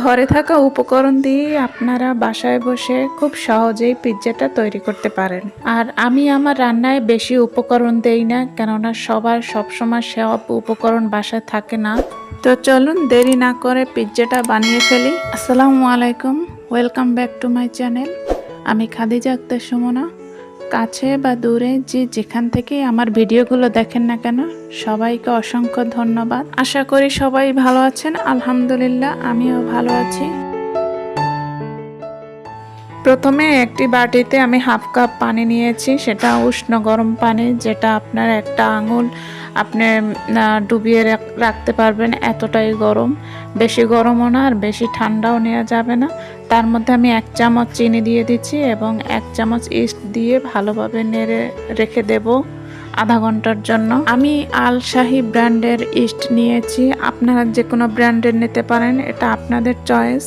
ঘরে থাকা উপকরণ দিয়ে আপনারা বাসায় বসে খুব সহজেই পিৎজাটা তৈরি করতে পারেন। আর আমি আমার রান্নায় বেশি উপকরণ দেই না, কেননা সবার সবসময় সব উপকরণ বাসায় থাকে না। তো চলুন দেরি না করে পিৎজাটা বানিয়ে ফেলি। আসসালামু আলাইকুম, welcome back to my channel. আমি খাদিজা আক্তার সুমনা। কাছে বা দূরে যে যেখান থেকে আমার ভিডিওগুলো দেখেন না কেন, সবাইকে অসংখ্য ধন্যবাদ। আশা করি সবাই ভালো আছেন, আলহামদুলিল্লাহ, আমিও ভালো আছি। প্রথমে একটি বাটিতে আমি হাফ কাপ পানি নিয়েছি, সেটা উষ্ণ গরম পানি, যেটা আপনার একটা আঙুল আপনি ডুবিয়ে রাখতে পারবেন, এতটাই গরম। বেশি গরমও না আর বেশি ঠান্ডাও নেওয়া যাবে না। তার মধ্যে আমি এক চামচ চিনি দিয়ে দিচ্ছি এবং এক চামচ ইস্ট দিয়ে ভালোভাবে নেড়ে রেখে দেব আধা ঘণ্টার জন্য। আমি আল শাহি ব্র্যান্ডের ইস্ট নিয়েছি। আপনারা যে কোনো ব্র্যান্ডের নিতে পারেন, এটা আপনাদের চয়েস।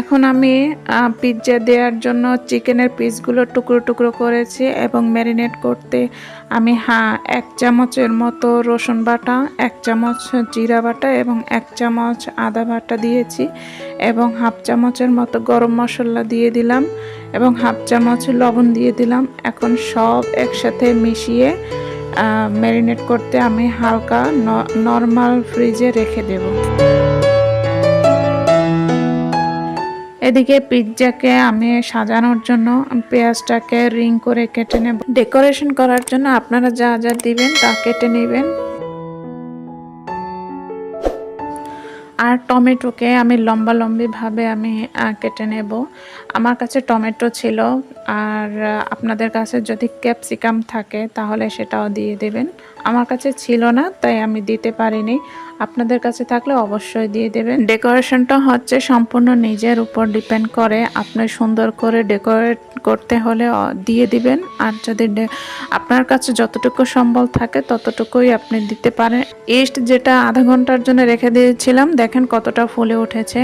এখন আমি পিৎজা দেওয়ার জন্য চিকেনের পিসগুলো টুকরো টুকরো করেছি এবং ম্যারিনেট করতে আমি হ্যাঁ এক চামচের মতো রসুন বাটা, এক চামচ জিরা বাটা এবং এক চামচ আদা বাটা দিয়েছি এবং হাফ চামচের মতো গরম মশলা দিয়ে দিলাম এবং হাফ চামচ লবণ দিয়ে দিলাম। এখন সব একসাথে মিশিয়ে ম্যারিনেট করতে আমি হালকা নর্মাল ফ্রিজে রেখে দেবো। এদিকে পিৎজাকে আমি সাজানোর জন্য পেঁয়াজটাকে রিং করে কেটে নেব। ডেকোরেশন করার জন্য আপনারা যা যা দিবেন তা কেটে নেবেন। আর টমেটোকে আমি লম্বা লম্বিভাবে আমি কেটে নেব। আমার কাছে টমেটো ছিল, আর আপনাদের কাছে যদি ক্যাপসিকাম থাকে তাহলে সেটাও দিয়ে দেবেন। আমার কাছে ছিল না, তাই আমি দিতে পারিনি। আপনাদের কাছে থাকলে অবশ্যই দিয়ে দেবেন। ডেকোরেশনটা হচ্ছে সম্পূর্ণ নিজের উপর ডিপেন্ড করে। আপনি সুন্দর করে ডেকোরেট করতে হলে দিয়ে দিবেন। আর যদি আপনার কাছে যতটুকু সম্বল থাকে ততটুকুই আপনি দিতে পারেন। ইস্ট যেটা আধা ঘণ্টার জন্য রেখে দিয়েছিলাম, দেখেন কতটা ফুলে উঠেছে।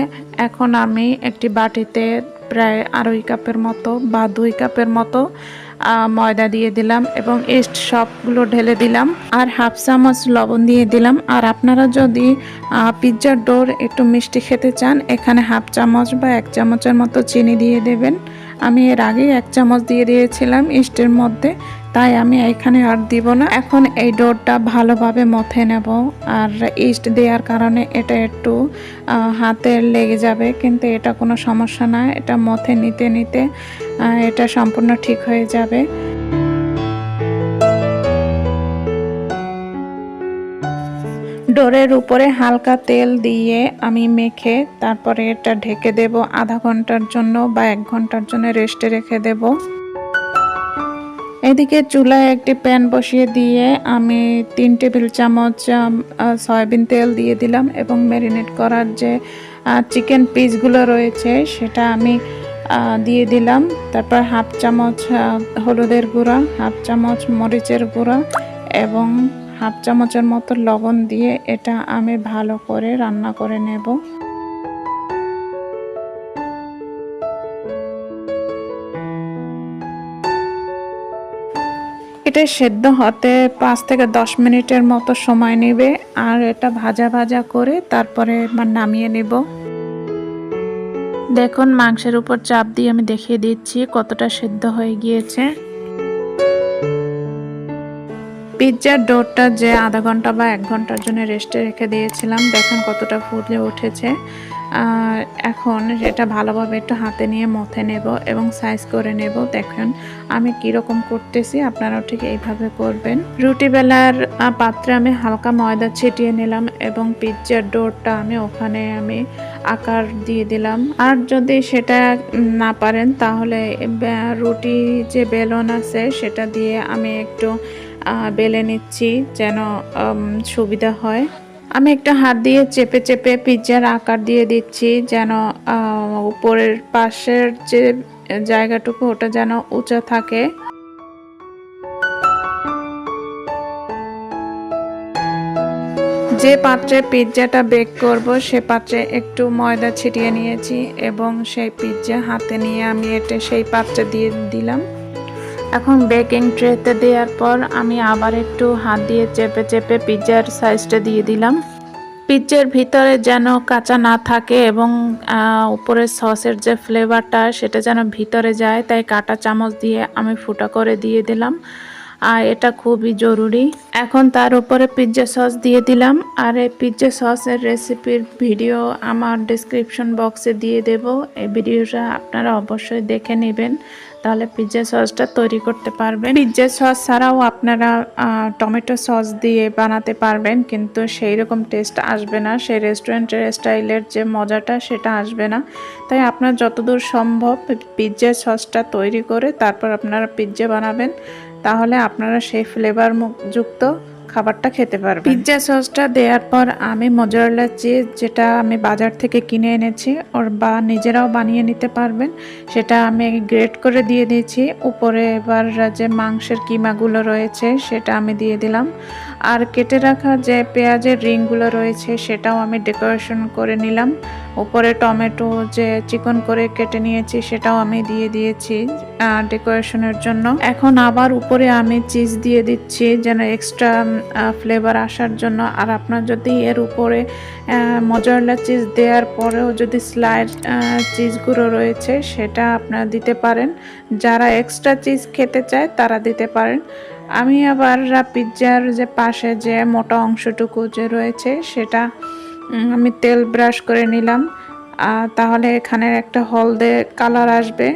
এখন আমি একটি বাটিতে প্রায় আড়াই কাপের মতো বা দুই কাপের মতো ময়দা দিয়ে দিলাম এবং ইস্ট সবগুলো ঢেলে দিলাম। আর হাফ চামচ লবণ দিয়ে দিলাম। আর আপনারা যদি পিৎজার ডোর একটু মিষ্টি খেতে চান, এখানে হাফ চামচ বা এক চামচের মতো চিনি দিয়ে দেবেন। আমি এর আগেই এক চামচ দিয়ে দিয়েছিলাম ইস্টের মধ্যে। তাই আমি এখানে আর দিব না। এখন এই ডোরটা ভালোভাবে মথে নেব। আর ইস্ট দেওয়ার কারণে এটা একটু হাতে লেগে যাবে, কিন্তু এটা কোনো সমস্যা না। এটা মথে নিতে নিতে এটা সম্পূর্ণ ঠিক হয়ে যাবে। ডোরের উপরে হালকা তেল দিয়ে আমি মেখে তারপরে এটা ঢেকে দেব। আধা ঘণ্টার জন্য বা এক ঘণ্টার জন্য রেস্টে রেখে দেব। এদিকে চুলায় একটি প্যান বসিয়ে দিয়ে আমি তিন টেবিল চামচ সয়াবিন তেল দিয়ে দিলাম এবং ম্যারিনেট করার যে চিকেন পিসগুলো রয়েছে সেটা আমি দিয়ে দিলাম। তারপর হাফ চামচ হলুদের গুঁড়া, হাফ চামচ মরিচের গুঁড়া এবং হাফ চামচের মতো লবণ দিয়ে এটা আমি ভালো করে রান্না করে নেব। এটা সেদ্ধ হতে পাঁচ থেকে দশ মিনিটের মতো সময় নেবে, আর এটা ভাজা ভাজা করে তারপরে নামিয়ে নেব। দেখুন, মাংসের উপর চাপ দিয়ে আমি দেখিয়ে দিচ্ছি কতটা সেদ্ধ হয়ে গিয়েছে। পিৎজার ডোরটা যে আধা ঘণ্টা বা এক ঘণ্টার জন্য রেস্টে রেখে দিয়েছিলাম, দেখুন কতটা ফুলে উঠেছে। এখন এটা ভালোভাবে একটু হাতে নিয়ে মথে নেব এবং সাইজ করে নেব, দেখুন আমি কীরকম করতেছি, আপনারাও ঠিক এইভাবে করবেন। রুটি বেলার পাত্রে আমি হালকা ময়দা ছিটিয়ে নিলাম এবং পিৎজার ডোরটা আমি ওখানে আমি আকার দিয়ে দিলাম। আর যদি সেটা না পারেন, তাহলে রুটি যে বেলন আছে সেটা দিয়ে আমি একটু বেলে নিচ্ছি যেন সুবিধা হয়। আমি একটা হাত দিয়ে চেপে চেপে পিৎজার আকার দিয়ে দিচ্ছি যেন উপরের পাশের যে জায়গাটুকু ওটা যেন উঁচা থাকে। যে পাত্রে পিৎজাটা বেক করব, সে পাত্রে একটু ময়দা ছিটিয়ে নিয়েছি এবং সেই পিৎজা হাতে নিয়ে আমি এটা সেই পাত্রে দিয়ে দিলাম। এখন বেকিং ট্রেতে দেওয়ার পর আমি আবার একটু হাত দিয়ে চেপে চেপে পিৎজার সাইজটা দিয়ে দিলাম। পিৎজার ভিতরে যেন কাঁচা না থাকে এবং উপরের সসের যে ফ্লেভারটা সেটা যেন ভিতরে যায়, তাই কাটা চামচ দিয়ে আমি ফুটা করে দিয়ে দিলাম। আর এটা খুবই জরুরি। এখন তার উপরে পিৎজা সস দিয়ে দিলাম। আর এই পিৎজা সসের রেসিপির ভিডিও আমার ডিসক্রিপশন বক্সে দিয়ে দেব। এই ভিডিওটা আপনারা অবশ্যই দেখে নেবেন। তাহলে পিৎজা সসটা তৈরি করতে পারবেন। পিৎজা সস ছাড়াও আপনারা টমেটো সস দিয়ে বানাতে পারবেন, কিন্তু সেই রকম টেস্ট আসবে না। সেই রেস্টুরেন্টের স্টাইলের যে মজাটা, সেটা আসবে না। তাই আপনার যতদূর সম্ভব পিৎজা সসটা তৈরি করে তারপর আপনারা পিৎজা বানাবেন। তাহলে আপনারা সেই ফ্লেভার যুক্ত খাবারটা খেতে পারবে পিৎজা সসটা দেওয়ার পর আমি মজারেলা চিজ যেটা আমি বাজার থেকে কিনে এনেছি, ওর বা নিজেরাও বানিয়ে নিতে পারবেন। সেটা আমি গ্রেট করে দিয়ে দিয়েছি। উপরে এবার যে মাংসের কিমাগুলো রয়েছে, সেটা আমি দিয়ে দিলাম। আর কেটে রাখা যে পেঁয়াজের রিংগুলো রয়েছে সেটাও আমি ডেকোরেশন করে নিলাম। উপরে টমেটো যে চিকন করে কেটে নিয়েছি সেটাও আমি দিয়ে দিয়েছি ডেকোরেশনের জন্য। এখন আবার উপরে আমি চিজ দিয়ে দিচ্ছি যেন এক্সট্রা ফ্লেভার আসার জন্য। আর আপনার যদি এর উপরে মজারলা চিজ দেওয়ার পরেও যদি স্লাইড চিজগুলো রয়েছে সেটা আপনারা দিতে পারেন। যারা এক্সট্রা চিজ খেতে চায় তারা দিতে পারেন। আমি আবার পিৎজার যে পাশে যে মোটা অংশটুকু যে রয়েছে, সেটা আমি তেল ব্রাশ করে নিলাম। তাহলে এখানে একটা হলদে কালার আসবে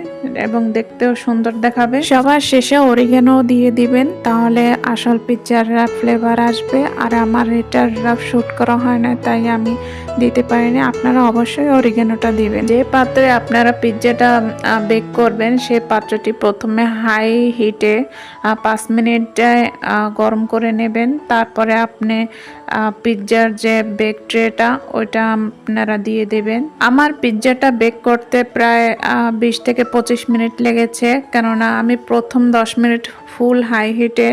এবং দেখতেও সুন্দর দেখাবে। সবার শেষে অরিগেনো দিয়ে দিবেন, তাহলে আসল পিৎজার ফ্লেভার আসবে। আর আমার এটার রাফ শ্যুট করা হয় না, তাই আমি দিতে পারিনি, আপনারা অবশ্যই অরিগেনোটা দিবেন। যে পাত্রে আপনারা পিৎজাটা বেক করবেন, সে পাত্রটি প্রথমে হাই হিটে পাঁচ মিনিট গরম করে নেবেন। তারপরে আপনি পিৎজার যে বেক ট্রেটা ওইটা আপনারা দিয়ে দেবেন। আমার পিৎজাটা বেক করতে প্রায় বিশ থেকে পঁচিশ মিনিট লেগেছে, কেননা আমি প্রথম দশ মিনিট ফুল হাই হিটে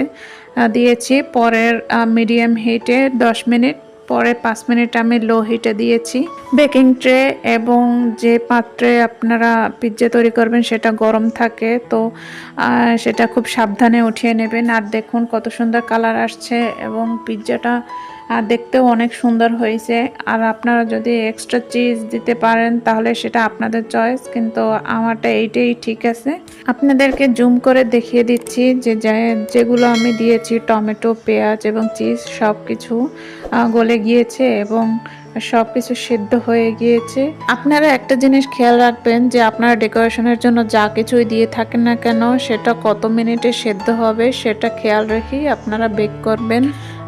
দিয়েছি, পরের মিডিয়াম হিটে দশ মিনিট পরে পাঁচ মিনিট আমি লো হিটে দিয়েছি। বেকিং ট্রে এবং যে পাত্রে আপনারা পিৎজা তৈরি করবেন সেটা গরম থাকে, তো সেটা খুব সাবধানে উঠিয়ে নেবেন। আর দেখুন কত সুন্দর কালার আসছে এবং পিৎজাটা আর দেখতেও অনেক সুন্দর হয়েছে। আর আপনারা যদি এক্সট্রা চিজ দিতে পারেন, তাহলে সেটা আপনাদের চয়েস কিন্তু আমারটা এইটাই ঠিক আছে। আপনাদেরকে জুম করে দেখিয়ে দিচ্ছি যে যেগুলো আমি দিয়েছি, টমেটো, পেঁয়াজ এবং চিজ সব কিছু গলে গিয়েছে এবং সব কিছু সিদ্ধ হয়ে গিয়েছে। আপনারা একটা জিনিস খেয়াল রাখবেন যে আপনারা ডেকোরেশনের জন্য যা কিছুই দিয়ে থাকেন না কেন, সেটা কত মিনিটে সেদ্ধ হবে, সেটা খেয়াল রেখেই আপনারা বেক করবেন।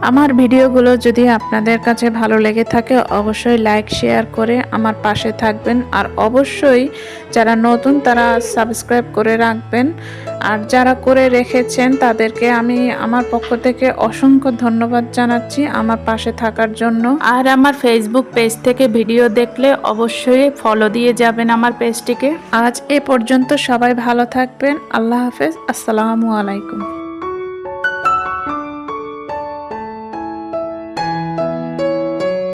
আমার ভিডিওগুলো যদি আপনাদের কাছে ভালো লেগে থাকে, অবশ্যই লাইক শেয়ার করে আমার পাশে থাকবেন। আর অবশ্যই যারা নতুন, তারা সাবস্ক্রাইব করে রাখবেন। আর যারা করে রেখেছেন, তাদেরকে আমি আমার পক্ষ থেকে অসংখ্য ধন্যবাদ জানাচ্ছি আমার পাশে থাকার জন্য। আর আমার ফেসবুক পেজ থেকে ভিডিও দেখলে অবশ্যই ফলো দিয়ে যাবেন আমার পেজটিকে আজ এ পর্যন্ত সবাই ভালো থাকবেন। আল্লাহ হাফেজ। আসসালামু আলাইকুম।